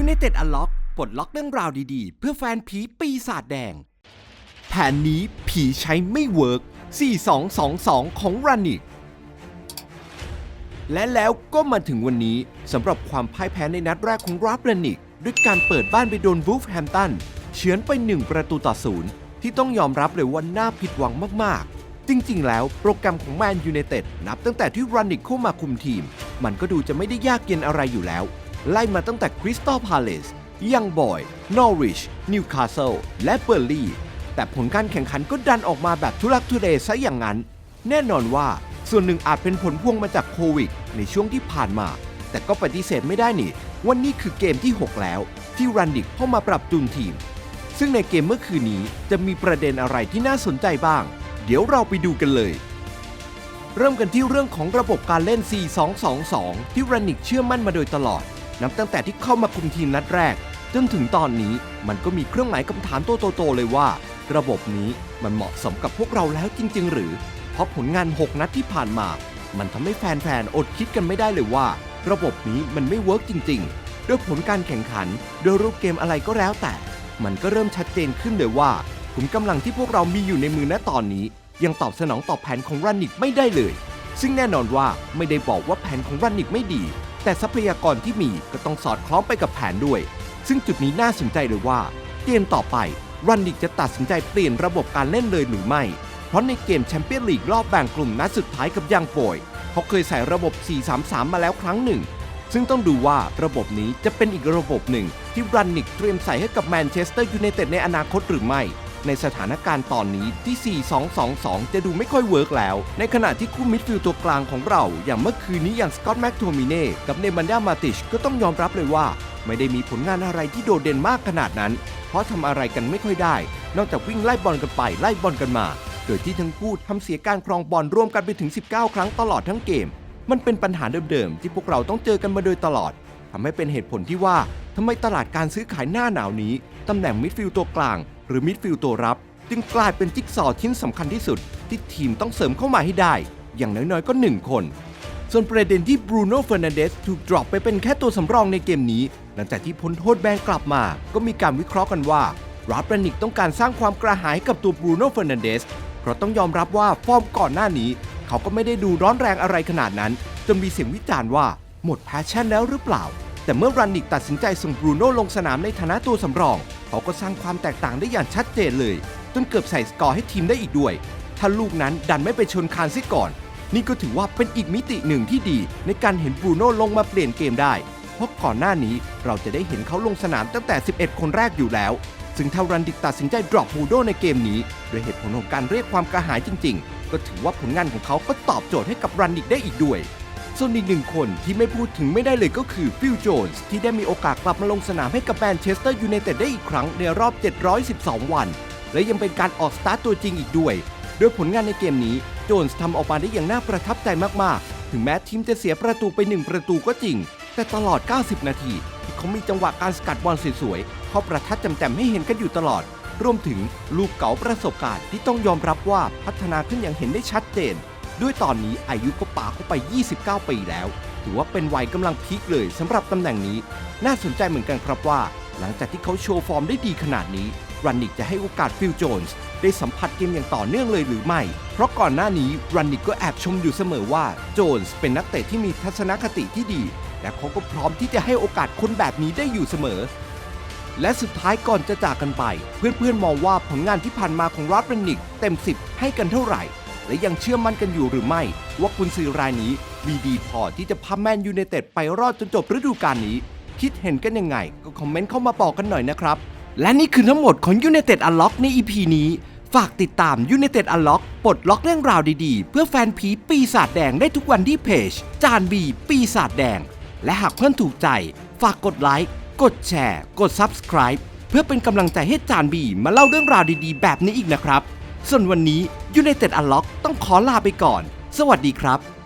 United Unlock ปลดล็อกเรื่องราวดีๆ เพื่อแฟนผีปีศาจแดง แผนนี้ผีใช้ไม่เวิร์ก 4222 ของ r u n i k และแล้วก็มาถึงวันนี้สำหรับความพ่ายแพ้ในนัดแรกของรับ r a นิก ด้วยการเปิดบ้านไปโดนวูฟแฮมตันเฉือนไป 1 ประตูต่อศูนย์ที่ต้องยอมรับเลยว่าน่าผิดหวังมากๆ จริงๆ แล้วโปรแกรมของแมนยู i นเต็ดนับตั้งแต่ที่รันนิกเข้ามาคุมทีม มันก็ดูจะไม่ได้ยากเย็นอะไรอยู่แล้ว ไล่มาตั้งแต่คริสตัลพาเลสยังบอย นอริช นิวคาสเซิล และเบอร์ลีแต่ผลการแข่งขันก็ดันออกมาแบบทุลักทุเลซะอย่างนั้น แน่นอนว่าส่วนหนึ่งอาจเป็นผลพวงมาจากโควิด ในช่วงที่ผ่านมา แต่ก็ปฏิเสธไม่ได้นี่ว่านี่คือเกมที่ 6 แล้ว ที่รันดิกเข้ามาปรับจูนทีม ซึ่งในเกมเมื่อคืนนี้จะมีประเด็นอะไรที่น่าสนใจบ้าง เดี๋ยวเราไปดูกันเลย เริ่มกันที่เรื่องของระบบการเล่น 4-2-2-2 ที่รันนิกเชื่อมั่นมาโดยตลอด นับตั้งแต่ที่เข้ามาคุมทีมนัดแรก จนถึงตอนนี้มันก็มีเครื่องหมายคำถามโตโตๆเลยว่า ระบบนี้มันเหมาะสมกับพวกเราแล้วจริง ๆ หรือ เพราะผลงาน 6 นัดที่ผ่านมา มันทำให้แฟนๆอดคิดกันไม่ได้เลยว่า ระบบนี้มันไม่เวิร์กจริง ๆ ด้วยผลการแข่งขันโดยรูปเกมอะไรก็แล้วแต่ มันก็เริ่มชัดเจนขึ้นเลยว่าขุมกำลังที่พวกเรามีอยู่ในมือณตอนนี้ ยังตอบสนองต่อแผนของรันนิกไม่ได้เลย ซึ่งแน่นอนว่าไม่ได้บอกว่าแผนของรันนิกไม่ดี แต่ทรัพยากรที่มีก็ต้องสอดคล้องไปกับแผนด้วย ซึ่งจุดนี้น่าสนใจเลยว่า เกมต่อไปรันนิกจะตัดสินใจเปลี่ยนระบบการเล่นเลยหรือไม่ เพราะในเกมแชมเปี้ยนลีกรอบแบ่งกลุ่มนัดสุดท้ายกับยังโปยเขาเคยใส่ระบบ 4-3-3 มาแล้วครั้งหนึ่ง ซึ่งต้องดูว่าระบบนี้จะเป็นอีกระบบหนึ่งที่รันนิกเตรียมใส่ให้กับแมนเชสเตอร์ยูไนเต็ดในอนาคตหรือไม่ ในสถานการณ์ตอนนี้ที่ 4-2-2-2 จะดูไม่ค่อยเวิร์กแล้ว ในขณะที่คู่มิดฟิลด์ตัวกลางของเรา อย่างเมื่อคืนนี้อย่างสกอตแม็กโทมิเน่กับเนมันดามาติชก็ต้องยอมรับเลยว่า ไม่ได้มีผลงานอะไรที่โดดเด่นมากขนาดนั้น เพราะทำอะไรกันไม่ค่อยได้ นอกจากวิ่งไล่บอลกันไปไล่บอลกันมา โดยที่ทั้งคู่ทำเสียการครองบอลร่วมกันไปถึง 19 ครั้งตลอดทั้งเกม มันเป็นปัญหาเดิมๆที่พวกเราต้องเจอกันมาโดยตลอดทำให้เป็นเหตุผลที่ว่าทำไมตลาดการซื้อขายหน้าหนาวนี้ตำแหน่งมิดฟิลด์ตัวกลาง หรือมิดฟิลด์ตัวรับ จึงกลายเป็นจิ๊กซอว์ชิ้นสำคัญที่สุด ที่ทีมต้องเสริมเข้ามาให้ได้ อย่างน้อยๆก็ 1 คน ส่วนประเด็นที่บรูโน่เฟอร์นันเดสถูกดรอปไปเป็นแค่ตัวสำรองในเกมนี้ หลังจากที่พ้นโทษแบนกลับมา ก็มีการวิเคราะห์กันว่าราฟรานิกต้องการสร้างความกระหายกับตัวบรูโน่เฟอร์นันเดสเพราะต้องยอมรับว่าฟอร์มก่อนหน้านี้ เขาก็ไม่ได้ดูร้อนแรงอะไรขนาดนั้นจนมีเสียงวิจารณ์ว่าหมดแพชชั่นแล้วหรือเปล่า แต่เมื่อรันนิกตัดสินใจส่งบรูโน่ลงสนามในฐานะตัวสำรอง เขาก็สร้างความแตกต่างได้อย่างชัดเจนเลย จนเกือบใส่สกอร์ให้ทีมได้อีกด้วย ถ้าลูกนั้นดันไม่ไปชนคานซิก่อน นี่ก็ถือว่าเป็นอีกมิติหนึ่งที่ดี ในการเห็นบรูโน่ลงมาเปลี่ยนเกมได้ เพราะก่อนหน้านี้เราจะได้เห็นเขาลงสนามตั้งแต่ 11 คนแรกอยู่แล้ว ซึ่งถ้ารันดิกตัดสินใจดรอปบูโดในเกมนี้โดยเหตุผลของการเรียกความกระหายจริง ๆ ก็ถือว่าผลงานของเขาก็ตอบโจทย์ให้กับรันดิกได้อีกด้วย ส่วนอีกหนึ่งคนที่ไม่พูดถึงไม่ได้เลยก็คือฟิลโจนส์ที่ได้มีโอกาสกลับมาลงสนามให้กับแมนเชสเตอร์ยูไนเต็ดได้อีกครั้งในรอบ 712 วัน และยังเป็นการออกสตาร์ตตัวจริงอีกด้วย โดยผลงานในเกมนี้โจนส์ทำออกมาได้อย่างน่าประทับใจมากๆ ถึงแม้ทีมจะเสียประตูไป 1 ประตูก็จริง แต่ตลอด 90 นาทีที่เขามีจังหวะการสกัดบอลสวยๆเขาประทัดจำๆให้เห็นกันอยู่ตลอด รวมถึงลูกเก๋าประสบการณ์ที่ต้องยอมรับว่าพัฒนาขึ้นอย่างเห็นได้ชัดเจน ด้วยตอนนี้อายุก็ป่าเข้าไป 29 ปีแล้ว ถือว่าเป็นวัยกำลังพีคเลยสำหรับตำแหน่งนี้ น่าสนใจเหมือนกันครับว่า หลังจากที่เขาโชว์ฟอร์มได้ดีขนาดนี้รันนิกจะให้โอกาสฟิลโจนส์ได้สัมผัสเกมอย่างต่อเนื่องเลยหรือไม่ เพราะก่อนหน้านี้รันนิกก็แอบชมอยู่เสมอว่าโจนส์เป็นนักเตะที่มีทัศนคติที่ดี และเขาก็พร้อมที่จะให้โอกาสคนแบบนี้ได้อยู่เสมอ และสุดท้ายก่อนจะจากกันไป เพื่อนๆมองว่าผลงานที่ผ่านมาของรัสเรนนิกเต็ม 10 ให้กันเท่าไหร่ และยังเชื่อมั่นกันอยู่หรือไม่ ว่าคุณซื้อรายนี้มีดีพอที่จะพาแมนยูไนเต็ดไปรอดจนจบฤดูกาลนี้ คิดเห็นกันยังไง ก็คอมเมนต์เข้ามาบอกกันหน่อยนะครับ และนี่คือทั้งหมดของ United Unlock ใน EP นี้ ฝากติดตาม United Unlock ปลดล็อกเรื่องราวดีๆ เพื่อแฟนผีปีศาจแดงได้ทุกวันที่เพจ จานบีปีศาจแดง และหากเพื่อนถูกใจ ฝากกดไลค์กดแชร์ กด Subscribe เพื่อเป็นกำลังใจให้จานบีมาเล่าเรื่องราวดีๆ แบบนี้อีกนะครับ ส่วนวันนี้ยูเนเต็ดอัลล็อกต้องขอลาไปก่อน สวัสดีครับ